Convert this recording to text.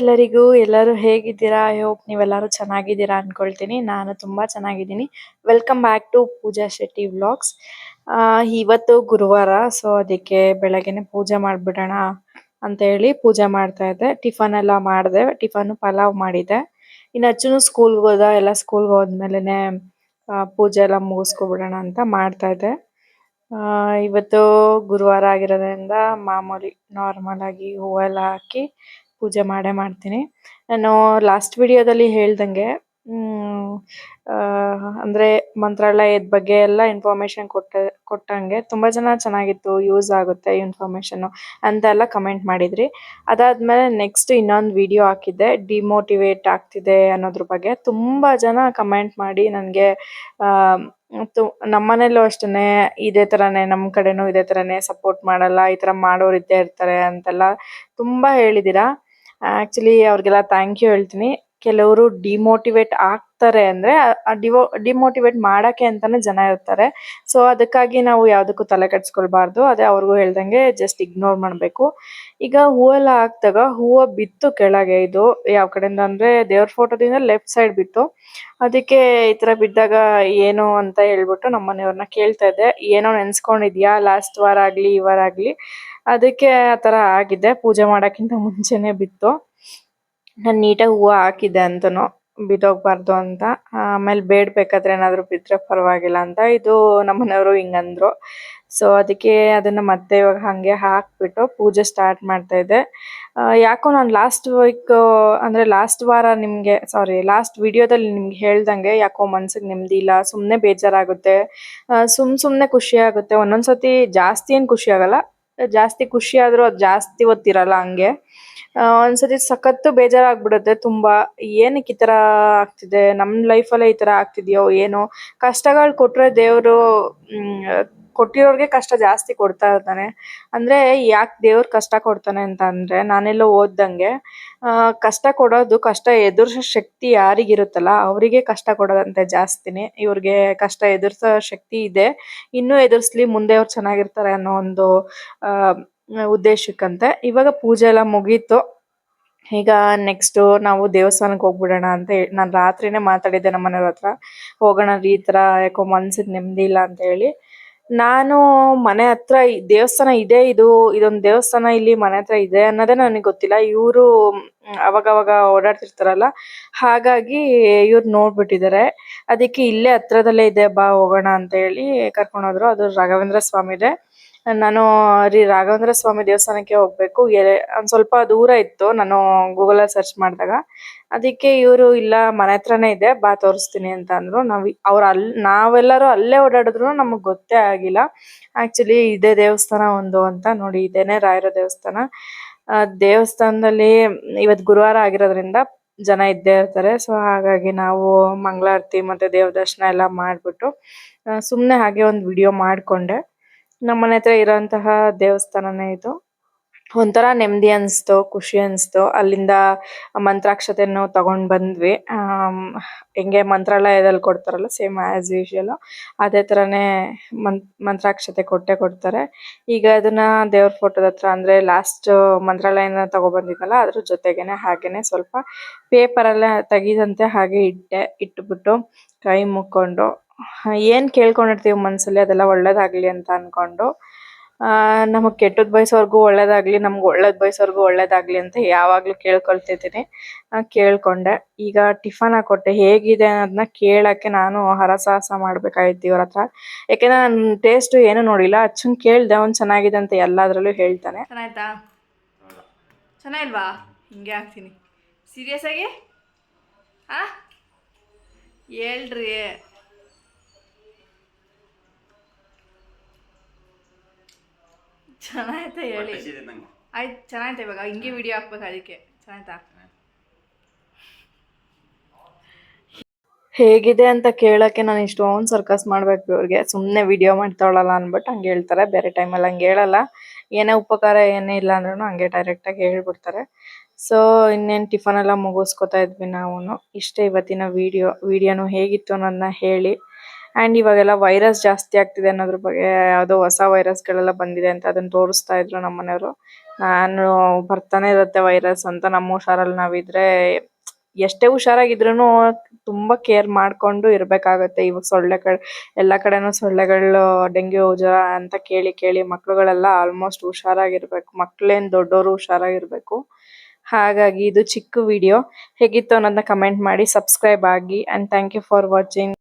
ಎಲ್ಲರಿಗೂ, ಎಲ್ಲರೂ ಹೇಗಿದ್ದೀರಾ? ಐ ಹೋಪ್ ನೀವೆಲ್ಲರೂ ಚೆನ್ನಾಗಿದ್ದೀರಾ ಅನ್ಕೊಳ್ತೀನಿ. ನಾನು ತುಂಬಾ ಚೆನ್ನಾಗಿದ್ದೀನಿ. Welcome back to Pooja Shetty vlogs ಇವತ್ತು ಗುರುವಾರ ಸೊ ಅದಕ್ಕೆ ಬೆಳಗ್ಗೆನೆ ಪೂಜೆ ಮಾಡಿಬಿಡೋಣ ಅಂತ ಹೇಳಿ ಪೂಜೆ ಮಾಡ್ತಾ ಇದ್ದೆ. ಟಿಫನ್ ಎಲ್ಲ ಮಾಡಿದೆ. ಟಿಫನ್ ಪಲಾವ್ ಮಾಡಿದ್ದೆ ಇನ್ನು ಅಚ್ಚುನು ಸ್ಕೂಲ್ಗೆ ಹೋದ, ಎಲ್ಲ ಸ್ಕೂಲ್ಗೆ ಹೋದ್ಮೇಲೆ ಪೂಜೆ ಎಲ್ಲ ಮುಗಿಸ್ಕೊಬಿಡೋಣ ಅಂತ ಮಾಡ್ತಾ ಇದ್ದೆ. ಇವತ್ತು ಗುರುವಾರ ಆಗಿರೋದ್ರಿಂದ ಮಾಮೂಲಿ ನಾರ್ಮಲ್ ಆಗಿ ಹೂವೆಲ್ಲ ಹಾಕಿ ಪೂಜೆ ಮಾಡೇ ಮಾಡ್ತೀನಿ. ನಾನು ಲಾಸ್ಟ್ ವಿಡಿಯೋದಲ್ಲಿ ಹೇಳ್ದಂಗೆ ಅಂದರೆ ಮಂತ್ರಾಲಯದ ಬಗ್ಗೆ ಎಲ್ಲ ಇನ್ಫಾರ್ಮೇಷನ್ ಕೊಟ್ಟ, ಕೊಟ್ಟಂಗೆ ತುಂಬಾ ಜನ ಚೆನ್ನಾಗಿತ್ತು ಯೂಸ್ ಆಗುತ್ತೆ ಇನ್ಫಾರ್ಮೇಶನ್ ಅಂತ ಎಲ್ಲ ಕಮೆಂಟ್ ಮಾಡಿದ್ರಿ. ಅದಾದ್ಮೇಲೆ ನೆಕ್ಸ್ಟ್ ಇನ್ನೊಂದು ವಿಡಿಯೋ ಹಾಕಿದ್ದೆ ಡಿಮೋಟಿವೇಟ್ ಆಗ್ತಿದೆ ಅನ್ನೋದ್ರ ಬಗ್ಗೆ. ತುಂಬಾ ಜನ ಕಮೆಂಟ್ ಮಾಡಿ ನನಗೆ, ಆ ನಮ್ಮನೇಲೂ ಅಷ್ಟೇ ಇದೇ ಥರನೇ ನಮ್ಮ ಕಡೆನೂ ಇದೇ ಥರನೇ ಸಪೋರ್ಟ್ ಮಾಡಲ್ಲ, ಈ ತರ ಮಾಡೋರು ಇದ್ದೇ ಇರ್ತಾರೆ ಅಂತೆಲ್ಲ ತುಂಬಾ ಹೇಳಿದೀರಾ. ಆಕ್ಚುಲಿ ಅವ್ರಿಗೆಲ್ಲ ಥ್ಯಾಂಕ್ ಯು ಹೇಳ್ತೀನಿ. ಕೆಲವರು ಡಿಮೋಟಿವೇಟ್ ಆಗ್ತಾರೆ ಅಂದ್ರೆ ಡಿವೋ, ಡಿಮೋಟಿವೇಟ್ ಮಾಡಕ್ಕೆ ಅಂತಾನೆ ಜನ ಇರ್ತಾರೆ. ಸೊ ಅದಕ್ಕಾಗಿ ನಾವು ಯಾವ್ದಕ್ಕೂ ತಲೆ ಕೆಡ್ಸ್ಕೊಳ್ಬಾರ್ದು. ಅದೇ ಅವ್ರಿಗೂ ಹೇಳ್ದಂಗೆ ಜಸ್ಟ್ ಇಗ್ನೋರ್ ಮಾಡಬೇಕು. ಈಗ ಹೂವೆಲ್ಲ ಹಾಕ್ದಾಗ ಹೂವು ಬಿತ್ತು ಕೆಳಗೆ ಇದು ಯಾವ ಕಡೆಯಿಂದ ಅಂದ್ರೆ ದೇವ್ರ ಫೋಟೋದಿಂದ ಲೆಫ್ಟ್ ಸೈಡ್ ಬಿತ್ತು. ಅದಕ್ಕೆ ಈ ತರ ಬಿದ್ದಾಗ ಏನು ಅಂತ ಹೇಳ್ಬಿಟ್ಟು ನಮ್ಮ ಮನೆಯವ್ರನ್ನ ಕೇಳ್ತಾ ಇದ್ದೆ. ಏನೋ ನೆನ್ಸ್ಕೊಂಡಿದ್ಯಾ? ಲಾಸ್ಟ್ ವಾರ ಆಗ್ಲಿ, ಈ ವಾರ ಆಗ್ಲಿ. ಅದಕ್ಕೆ ಆ ತರ ಆಗಿದೆ ಪೂಜೆ ಮಾಡಕ್ಕಿಂತ ಮುಂಚೆನೆ ಬಿತ್ತು. ನಾನು ನೀಟಾಗಿ ಹೂವು ಹಾಕಿದ್ದೆ ಅಂತನು. ಬಿದ್ದೋಗ್ಬಾರ್ದು ಅಂತ. ಆಮೇಲೆ ಬೇಡ್ಬೇಕಾದ್ರೆ ಏನಾದ್ರು ಬಿದ್ರೆ ಪರವಾಗಿಲ್ಲ ಅಂತ. ಇದು ನಮ್ಮನೆಯವರು ಹಿಂಗಂದ್ರು. ಸೊ ಅದಕ್ಕೆ ಅದನ್ನ ಮತ್ತೆ ಇವಾಗ ಹಂಗೆ ಹಾಕ್ಬಿಟ್ಟು ಪೂಜೆ ಸ್ಟಾರ್ಟ್ ಮಾಡ್ತಾ ಇದ್ದೆ ಯಾಕೋ ನಾನು ಲಾಸ್ಟ್ ವೀಕ್ ಅಂದ್ರೆ ಲಾಸ್ಟ್ ವಾರ ನಿಮ್ಗೆ ಸಾರಿ ಲಾಸ್ಟ್ ವಿಡಿಯೋದಲ್ಲಿ ನಿಮ್ಗೆ ಹೇಳ್ದಂಗೆ ಯಾಕೋ ಮನ್ಸಿಗೆ ನೆಮ್ಮದಿ ಇಲ್ಲ, ಸುಮ್ನೆ ಬೇಜಾರಾಗುತ್ತೆ. ಸುಮ್ ಸುಮ್ನೆ ಖುಷಿ ಆಗುತ್ತೆ. ಒಂದೊಂದ್ಸತಿ ಜಾಸ್ತಿ ಏನು ಖುಷಿ ಆಗಲ್ಲ ಜಾಸ್ತಿ ಖುಷಿ ಆದ್ರೂ ಅದು ಜಾಸ್ತಿ ಹೊತ್ತಿರಲ್ಲ ಹಂಗೆ. ಒಂದ್ಸತಿ ಸಖತ್ತು ಬೇಜಾರಾಗ್ಬಿಡುತ್ತೆ. ತುಂಬಾ ಏನಕ್ಕೆ ಈ ತರ ಆಗ್ತಿದೆ? ನಮ್ ಲೈಫಲ್ಲೇ ಈ ತರ ಆಗ್ತಿದ್ಯೋ ಏನೋ? ಕಷ್ಟಗಳು ಕೊಟ್ರೆ ದೇವ್ರು ಕೊಟ್ಟಿರೋರ್ಗೆ ಕಷ್ಟ ಜಾಸ್ತಿ ಕೊಡ್ತಾ ಇರ್ತಾನೆ. ಅಂದ್ರೆ ಯಾಕೆ ದೇವ್ರ್ ಕಷ್ಟ ಕೊಡ್ತಾನೆ ಅಂತ ಅಂದ್ರೆ ನಾನೆಲ್ಲ ಓದ್ದಂಗೆ, ಆ, ಕಷ್ಟ ಕೊಡೋದು ಕಷ್ಟ ಎದುರ್ಸೋ ಶಕ್ತಿ ಯಾರಿಗಿರುತ್ತಲ್ಲ ಅವರಿಗೆ ಕಷ್ಟ ಕೊಡೋದಂತೆ ಜಾಸ್ತಿನೇ. ಇವ್ರಿಗೆ ಕಷ್ಟ ಎದುರಿಸೋ ಶಕ್ತಿ ಇದೆ. ಇನ್ನೂ ಎದುರಿಸ್ಲಿ ಮುಂದೆ ಅವ್ರು ಚೆನ್ನಾಗಿರ್ತಾರೆ ಅನ್ನೋ ಒಂದು ಉದ್ದೇಶಕ್ಕಂತೆ. ಇವಾಗ ಪೂಜೆ ಎಲ್ಲ ಮುಗೀತು. ಈಗ ನೆಕ್ಸ್ಟ್ ನಾವು ದೇವಸ್ಥಾನಕ್ಕೆ ಹೋಗ್ಬಿಡೋಣ ಅಂತ ಹೇಳಿ ನಾನು ರಾತ್ರಿನೇ ಮಾತಾಡಿದ್ದೆ ನಮ್ಮ ಮನೆಯವ್ರ ಹತ್ರ. ಹೋಗೋಣ ರೀ ಈ ತರ ಯಾಕೋ ಮನ್ಸಿಗೆ ನೆಮ್ಮದಿ ಇಲ್ಲ ಅಂತ ಹೇಳಿ. ನಾನು ಮನೆ ಹತ್ರ ದೇವಸ್ಥಾನ ಇದೆ, ಇದು, ಇದೊಂದು ದೇವಸ್ಥಾನ ಇಲ್ಲಿ ಮನೆ ಹತ್ರ ಇದೆ ಅನ್ನೋದೇ ನನಗೆ ಗೊತ್ತಿಲ್ಲ. ಇವರು ಅವಾಗವಾಗ ಓಡಾಡ್ತಿರ್ತಾರಲ್ಲ, ಹಾಗಾಗಿ ಇವ್ರು ನೋಡ್ಬಿಟ್ಟಿದ್ದಾರೆ ಅದಕ್ಕೆ ಇಲ್ಲೇ ಹತ್ರದಲ್ಲೇ ಇದೆ, ಬಾ ಹೋಗೋಣ ಅಂತ ಹೇಳಿ ಕರ್ಕೊಂಡು ಹೋದ್ರು. ಅದು ರಾಘವೇಂದ್ರ ಸ್ವಾಮಿದೆ. ನಾನು ರೀ ರಾಘವೇಂದ್ರ ಸ್ವಾಮಿ ದೇವಸ್ಥಾನಕ್ಕೆ ಹೋಗ್ಬೇಕು. ಒಂದ್ ಸ್ವಲ್ಪ ದೂರ ಇತ್ತು ನಾನು ಗೂಗಲ್ ಅಲ್ಲಿ ಸರ್ಚ್ ಮಾಡಿದಾಗ. ಅದಕ್ಕೆ ಇವರು ಇಲ್ಲ ಮನೆ ಹತ್ರನೇ ಇದೆ ಬಾ ತೋರಿಸ್ತೀನಿ ಅಂತ ಅಂದ್ರು. ನಾವ್ ಅವ್ರ ಅಲ್ ನಾವೆಲ್ಲರೂ ಅಲ್ಲೇ ಓಡಾಡಿದ್ರು ನಮಗ್ ಗೊತ್ತೇ ಆಗಿಲ್ಲ. ಆಕ್ಚುಲಿ ಇದೇ ದೇವಸ್ಥಾನ ಒಂದು ಅಂತ ನೋಡಿ ಇದೇನೆ ರಾಯರ ದೇವಸ್ಥಾನ. ದೇವಸ್ಥಾನದಲ್ಲಿ ಇವತ್ ಗುರುವಾರ ಆಗಿರೋದ್ರಿಂದ ಜನ ಇದ್ದೇ ಇರ್ತಾರೆ. ಸೊ ಹಾಗಾಗಿ ನಾವು ಮಂಗಳಾರತಿ ಮತ್ತೆ ದೇವ ದರ್ಶನ ಎಲ್ಲ ಮಾಡ್ಬಿಟ್ಟು ಆ, ಸುಮ್ನೆ ಹಾಗೆ ಒಂದು ವಿಡಿಯೋ ಮಾಡ್ಕೊಂಡೆ. ನಮ್ಮನೆ ಹತ್ರ ಇರೋಂತಹ ದೇವಸ್ಥಾನನೇ ಇದು. ಒಂಥರ ನೆಮ್ಮದಿ ಅನ್ಸ್ತು, ಖುಷಿ ಅನ್ಸ್ತು. ಅಲ್ಲಿಂದ ಮಂತ್ರಾಕ್ಷತೆಯನ್ನು ತಗೊಂಡ್ ಬಂದ್ವಿ. ಹೆಂಗೆ ಮಂತ್ರಾಲಯದಲ್ಲಿ ಕೊಡ್ತಾರಲ್ಲ ಸೇಮ್ ಆಸ್ ಯೂಶುವಲ್ ಅದೇ ತರನೇ ಮಂತ್ ಮಂತ್ರಾಕ್ಷತೆ ಕೊಟ್ಟೆ ಕೊಡ್ತಾರೆ. ಈಗ ಅದನ್ನ ದೇವ್ರ ಫೋಟೋದ ಹತ್ರ ಅಂದ್ರೆ ಲಾಸ್ಟ್ ಮಂತ್ರಾಲಯನ ತಗೊಬಂದಿದ್ದಲ್ಲ ಅದ್ರ ಜೊತೆಗೇನೆ ಹಾಗೇನೆ ಸ್ವಲ್ಪ ಪೇಪರ್ ಎಲ್ಲ ತೆಗೀದಂತೆ ಹಾಗೆ ಇಟ್ಟೆ, ಇಟ್ಬಿಟ್ಟು ಕೈ ಮುಕ್ಕೊಂಡು. ಏನ್ ಕೇಳ್ಕೊಂಡಿರ್ತೀವಿ ಮನ್ಸಲ್ಲಿ? ಅದೆಲ್ಲ ಒಳ್ಳೇದಾಗ್ಲಿ ಅಂತ ಅನ್ಕೊಂಡು ನಮಗ್ ಕೆಟ್ಟದ್ ಬಯಸೋರ್ಗು ಒಳ್ಳೇದಾಗ್ಲಿ, ನಮ್ಗ್ ಒಳ್ಳೇದ್ ಬಯಸೋರ್ಗು ಒಳ್ಳೇದಾಗ್ಲಿ ಅಂತ ಯಾವಾಗ್ಲೂ ಕೇಳ್ಕೊಳ್ತಿದ್ದೀನಿ. ಕೇಳ್ಕೊಂಡೆ. ಈಗ ಟಿಫನ್ ಹಾಕೊಟ್ಟೆ ಹೇಗಿದೆ ಅನ್ನೋದನ್ನ ಕೇಳಕ್ಕೆ ನಾನು ಹರಸಾಹಸ ಮಾಡ್ಬೇಕಾಯ್ತು ಇವ್ರ ಹತ್ರ. ಯಾಕೆಂದ್ರೆ ನಾನು ಟೇಸ್ಟ್ ಏನು ನೋಡಿಲ್ಲ. ಅಚ್ಚನ್ ಕೇಳ್ದೆ, ಅವ್ನ್ ಚೆನ್ನಾಗಿದೆ ಅಂತ ಎಲ್ಲಾದ್ರಲ್ಲೂ ಹೇಳ್ತಾನೆ. ಚೆನ್ನಾಗಿಲ್ವಾ? ಹಿಂಗೆ ಹಾಕ್ತೀನಿ ಸೀರಿಯಸ್ ಆಗಿ? ಹೇಳ್ರಿ. ಚೆನ್ನಾಯ್ತಾ ಹೇಳಿ. ಆಯ್ತು ಚೆನ್ನಾಯ್ತಾ ಇವಾಗ. ಹಿಂಗೆ ವಿಡಿಯೋ ಹಾಕ್ಬೇಕು ಅದಕ್ಕೆ. ಚೆನ್ನಾಯ್ತಾ ಹೇಗಿದೆ ಅಂತ ಕೇಳೋಕ್ಕೆ ನಾನು ಇಷ್ಟೊಂದು ಸರ್ಕಸ್ ಮಾಡಬೇಕು ಇವ್ರಿಗೆ. ಸುಮ್ಮನೆ ವಿಡಿಯೋ ಮಾಡ್ತಾವಳಲ್ಲ ಅಂದ್ಬಿಟ್ಟು ಹಂಗೆ ಹೇಳ್ತಾರೆ. ಬೇರೆ ಟೈಮಲ್ಲಿ ಹಂಗೆ ಹೇಳಲ್ಲ. ಏನೇ ಉಪಕಾರ ಏನೇ ಇಲ್ಲ ಅಂದ್ರೂ ಹಂಗೆ ಡೈರೆಕ್ಟಾಗಿ ಹೇಳ್ಬಿಡ್ತಾರೆ. ಸೊ ಇನ್ನೇನು ಟಿಫನ್ ಎಲ್ಲ ಮುಗಿಸ್ಕೊತಾ ಇದ್ವಿ ನಾವು. ಇಷ್ಟೇ ಇವತ್ತಿನ ವಿಡಿಯೋ ವಿಡಿಯೋನು ಹೇಗಿತ್ತು ಅನ್ನೋದನ್ನ ಹೇಳಿ. ಆ್ಯಂಡ್ ಇವಾಗೆಲ್ಲ ವೈರಸ್ ಜಾಸ್ತಿ ಆಗ್ತಿದೆ ಅನ್ನೋದ್ರ ಬಗ್ಗೆ ಯಾವ್ದೋ ಹೊಸ ವೈರಸ್ ಗಳೆಲ್ಲ ಬಂದಿದೆ ಅಂತ ಅದನ್ನ ತೋರಿಸ್ತಾ ಇದ್ರು ನಮ್ಮ ಮನೆಯವರು. ನಾನು ಬರ್ತಾನೆ ಇರುತ್ತೆ ವೈರಸ್ ಅಂತ ನಮ್ಮ ಹುಷಾರಲ್ಲಿ ನಾವಿದ್ರೆ ಎಷ್ಟೇ ಹುಷಾರಾಗಿದ್ರೂನು ತುಂಬಾ ಕೇರ್ ಮಾಡ್ಕೊಂಡು ಇರ್ಬೇಕಾಗತ್ತೆ. ಇವಾಗ ಸೊಳ್ಳೆ ಎಲ್ಲಾ ಕಡೆನೂ ಸೊಳ್ಳೆಗಳು, ಡೆಂಗ್ಯೂ, ಜ್ವರ ಅಂತ ಕೇಳಿ ಕೇಳಿ ಮಕ್ಳುಗಳೆಲ್ಲ ಆಲ್ಮೋಸ್ಟ್ ಹುಷಾರಾಗಿರ್ಬೇಕು. ಮಕ್ಳೇನ್ ದೊಡ್ಡವರು ಹುಷಾರಾಗಿರ್ಬೇಕು. ಹಾಗಾಗಿ ಇದು ಚಿಕ್ಕ ವಿಡಿಯೋ ಹೇಗಿತ್ತು ಅನ್ನೋದನ್ನ ಕಮೆಂಟ್ ಮಾಡಿ ಸಬ್ಸ್ಕ್ರೈಬ್ ಆಗಿ and thank you for watching